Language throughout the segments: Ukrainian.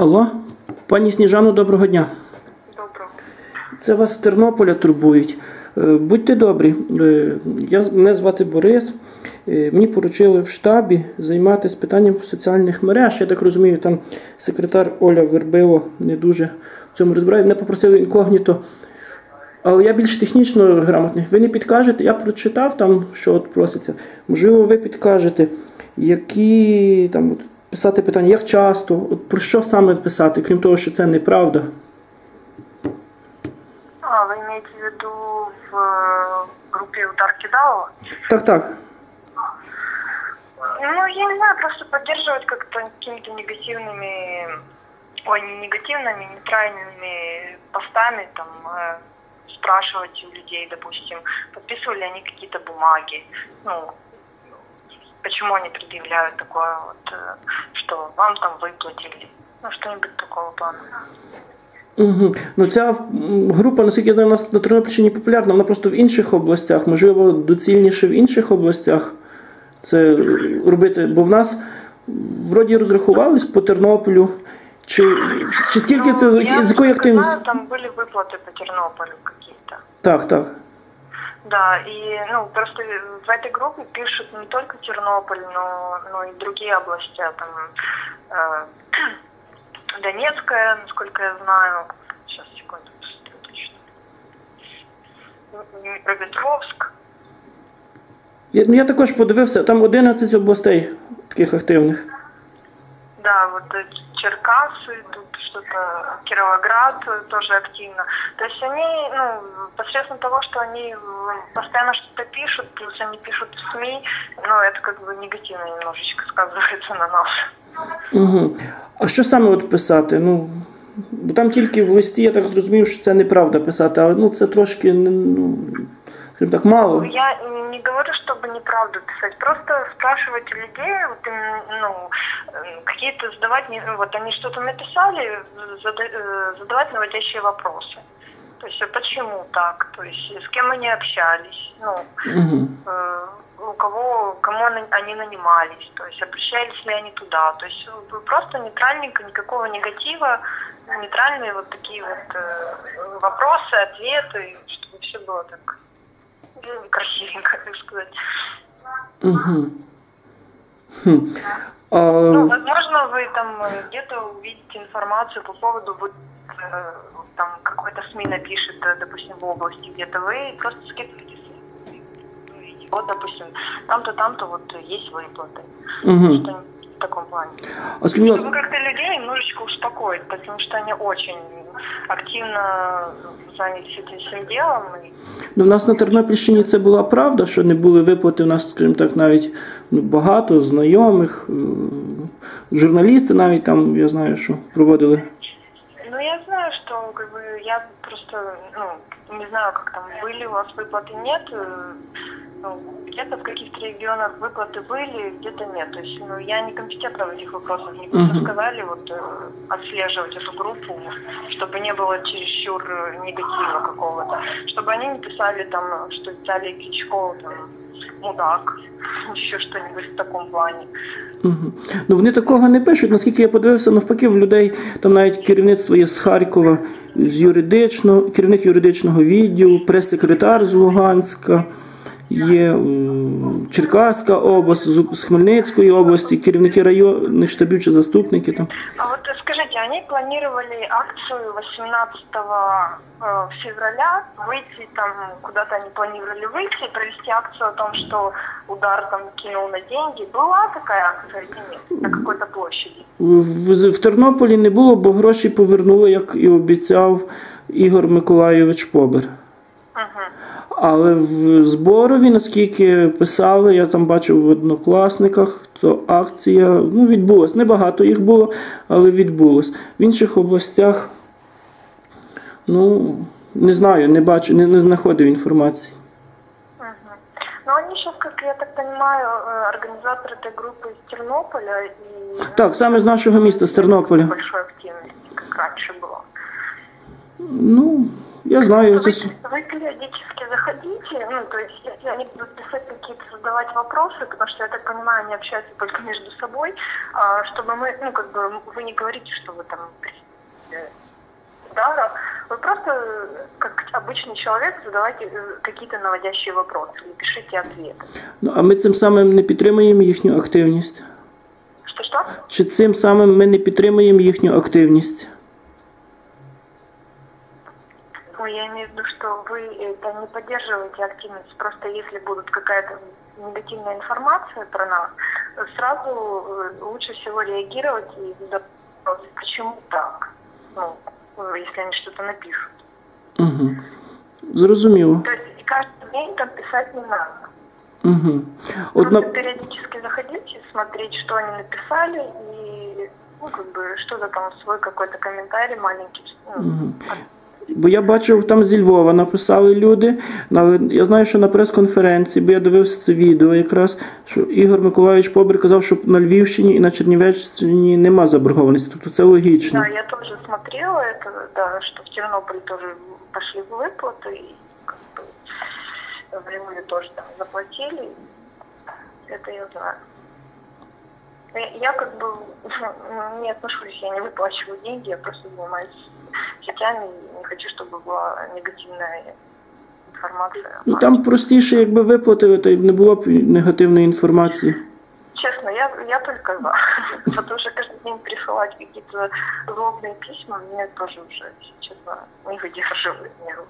Алло, пані Сніжано, доброго дня. Доброго. Це вас з Тернополя турбують. Е, Будьте добрі, е, я, мене звати Борис. Е, Мені поручили в штабі займатися питанням соціальних мереж. Я так розумію, там секретар Оля Вербило не дуже в цьому розбирає. Мене попросили інкогніто. Але я більш технічно грамотний. Ви не підкажете, я прочитав там, що от проситься. Можливо, ви підкажете, які там от, писати питання, як часто, от про що саме писати, крім того, що це неправда. А, вы имеете в виду в группе Удар Кидалова? Так, так. Ну, я не знаю, просто поддерживать как-то какими-то негативными, ой, не негативными, нейтральными постами, там, э, спрашивать у людей, допустим, подписывали они какие-то бумаги, ну, почему они предъявляют такое вот, э, что вам там выплатили, ну, что-нибудь такого плана. Угу. Ну ця м, група, наскільки я знаю, у нас на Тернопільщині популярна, вона просто в інших областях, можливо, доцільніше в інших областях це робити, бо в нас м, вроді розрахувались по Тернополю. Чи, чи скільки це Ну, я, з якої насколько активності? знаю, там были выплаты по Тернополю какие-то. Так, так. Да, и ну просто в этой группе пишут не только Тернополь, но, но и другие области, там э, Донецкая, насколько я знаю. Сейчас, секунду, посмотрю точно. Днепропетровск. Я, ну, я також подивився, там 11 областей таких активних. Да, вот э, Черкасы, тут что-то, Кировоград э, тоже активно. То есть они, ну, посредством того, что они э, постоянно что-то пишут, плюс они пишут в СМИ, ну, это как бы негативно немножечко сказывается на нас. Угу. А що саме от писати? Ну, бо там тільки в листі, я так зрозумів, що це неправда писати, але ну, це трошки ну, скажімо так, мало. Я не говорю, чтобы неправду писать, просто спрашивать у людей, вот, им, ну, какие-то задавать, не- вот они что-то написали, э, задавать наводящие вопросы. То есть, а почему так? То есть, с кем они общались? Ну, Угу. э, у кого, кому они они нанимались, то есть обращались ли они туда, то есть э, просто нейтральненько, никакого негатива, нейтральные вот такие вот э, вопросы, ответы, чтобы все было так ну, красивенько, так сказать. Угу. Хм. А, Ну, возможно, вы там э, где-то увидите информацию по поводу вот, э, там какой-то СМИ напишет, допустим, в области где-то, вы просто скидываете вот, допустим, там-то, там-то вот есть выплаты. угу. Что-нибудь в таком плане. а будь Чтобы как-то людей немножечко успокоить, потому что они очень активно занялись этим всем делом. И, ну, в нас на Тернопільщині це була правда, що не були виплати. У нас, скажімо так, навіть ну, багато знайомих, е, журналісти навіть там, я знаю, що проводили. ну, я знаю, что как бы я просто, ну, не знаю, как там были у вас выплаты, нет. э, ну, где-то в каких-то регионах выплаты были, где-то нет. То есть, ну, я не компетентна в этих вопросах. Мне просто Мгм. сказали вот э, отслеживать эту группу, чтобы не было чересчур э, негатива какого-то. Чтобы они не писали там, что Виталий Кличко там мудак, еще что-нибудь в таком плане. Угу. Ну вони такого не пишуть. Наскільки я подивився, навпаки, в людей там навіть керівництво є з Харкова, з юридичного, керівник юридичного відділу, прес-секретар з Луганська, є е, Черкаська область, з з Хмельницької області, керівники районних штабів чи заступники там. А вот э, скажите, они планировали акцию 18 э, февраля, выйти там, куда-то они планировали выйти, провести акцию о том, что удар там кинул на деньги. Была такая акция или нет? На какой-то площади? В, в Тернополі не було, бо гроші повернули, як і обіцяв Ігор Миколайович Побер. Угу. Але в зборові, наскільки писали, я там бачив в однокласниках, то акція ну, відбулась. Небагато їх було, але відбулась. В інших областях, ну, не знаю, не бачу, не, не знаходив інформації. Угу. Но они сейчас, как я так понимаю, э, организатор этой группы из Тернополя и... ну, Так, саме з нашого міста, з Тернополя. Большой активности, как раньше было. Ну, Я знаю, це Вы, с- задавать вопросы, потому что, я так понимаю, они общаются только между собой, а, чтобы мы, ну, как бы, вы не говорите, что вы там э, удара, вы просто, э, как обычный человек, задавайте э, какие-то наводящие вопросы или пишите ответы. ну, а ми цим самим не підтримуємо їхню активність. Что-что? Чи цим самим ми не підтримуємо їхню активність? Ну, я имею в виду, что вы это не поддерживаете активность. Просто если будет какая-то негативная информация про нас, сразу э, лучше всего реагировать и вопрос, почему так? Ну, если они что-то напишут. Угу. Зрозуміло. То есть каждый день там писать не надо. Угу. Просто Одна... периодически заходите, смотреть, что они написали, и ну, как бы что-то там свой какой-то комментарий маленький. ну, Мгм. Бо я бачив, там зі Львова написали люди, але я знаю, що на прес-конференції, бо я дивився це відео якраз, що Ігор Миколаївич Побір казав, що на Львівщині і на Чернівеччині нема заборгованості. Тобто це логічно. Да, я тоже смотрела это, да, что в Тернополе тоже пошли выплаты, и как бы в Львове тоже там заплатили. Это я знаю. Я, я как бы не отношусь, я не выплачиваю деньги, я просто занимаюсь сетями и не хочу, чтобы была негативная информация. Ну там простіше, якби виплатили, то й не було б негативної інформації. Честно, я, я только за. Потому что каждый день присылать какие-то злобные письма, мне тоже уже, честно, не выдерживает нервы.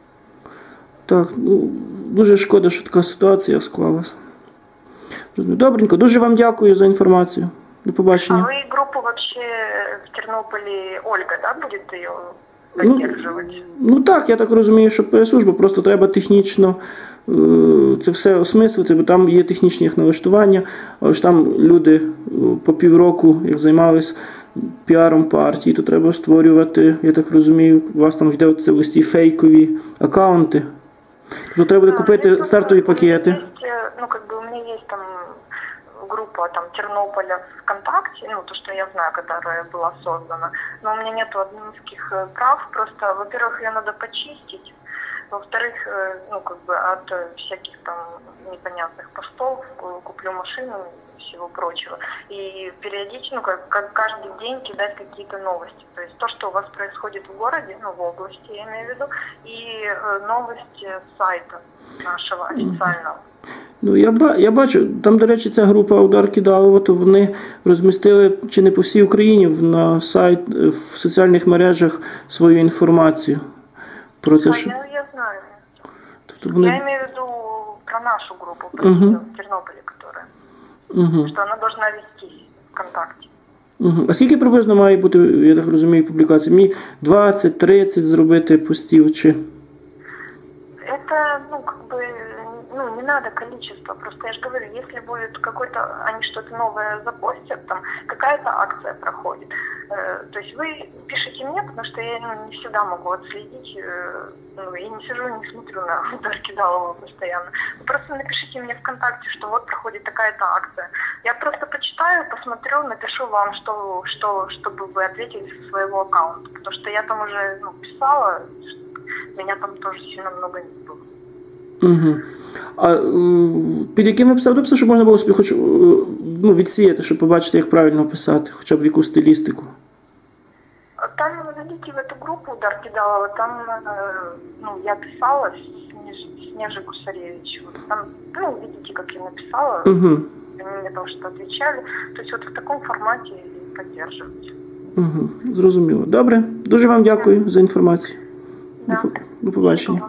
Так, ну дуже шкода, що така ситуація склалася. Добренько, дуже вам дякую за інформацію. До А побачення. вы группу вообще в Тернополе, Ольга, да, будет ее Ну, поддерживать? Ну так, я так розумію, що прес-служба просто треба технічно е, це все осмислити, бо там є технічні їх налаштування, але ж там люди е, по півроку, як займались піаром партії, то треба створювати, я так розумію, у вас там йде це в листі фейкові аккаунти. Тобто треба буде А, купити здесь стартові просто у меня пакети. есть, э, ну, как бы у меня есть там группа там Тернополя ВКонтакте, ну, то, что я знаю, которая была создана, но у меня нету админских э, прав, просто, во-первых, ее надо почистить, во-вторых, э, ну, как бы от э, всяких там непонятных постов куплю машину и всего прочего. И периодически, ну, как, как каждый день кидать какие-то новости. То есть то, что у вас происходит в городе, ну, в области, я имею в виду, и новости с сайта нашего официального. Ну, я, ба- я бачу, там, до речі, ця група Удар Кидалова, то вони розмістили чи не по всій Україні на сайт в соціальних мережах свою інформацію. Про це А, що. я, я знаю. Тобто Я вони. имею в виду про нашу Мгм. нее в Тернополе, которая, Угу. что она должна вестись ВКонтакте. Угу. А скільки приблизно має бути, я так розумію, публікацій? Мені 20-30 зробити постів чи. Это, ну, как бы, ну, не надо количество. Просто я же говорю, если будет какой-то, они что-то новое запостят, там, какая-то акция проходит. э, то есть вы пишите мне, потому что я ну, не всегда могу отследить, э, ну, я не сижу, не смотрю на удар Кидалова постоянно. Вы просто напишите мне ВКонтакте, что вот проходит такая-то акция. Я просто почитаю, посмотрю, напишу вам, что, что, чтобы вы ответили со своего аккаунта. Потому что я там уже ну, писала, меня там тоже сильно много не было. Угу. А е, під яким псевдописом, щоб можна було собі хоч е, ну, відсіяти, щоб побачити, як правильно писати, хоча б в яку стилістику. А Там, зайдите в эту группу Удар Кидалова, там, э, ну, я писала Снеж- Снежи Гусаревич. Вот там, ну, видите, как я написала, Угу. они мне там что-то отвечали. То есть вот в таком формате и поддерживать. Угу. Зрозуміло. Добре. Дуже вам дякую за інформацію. До, побачення.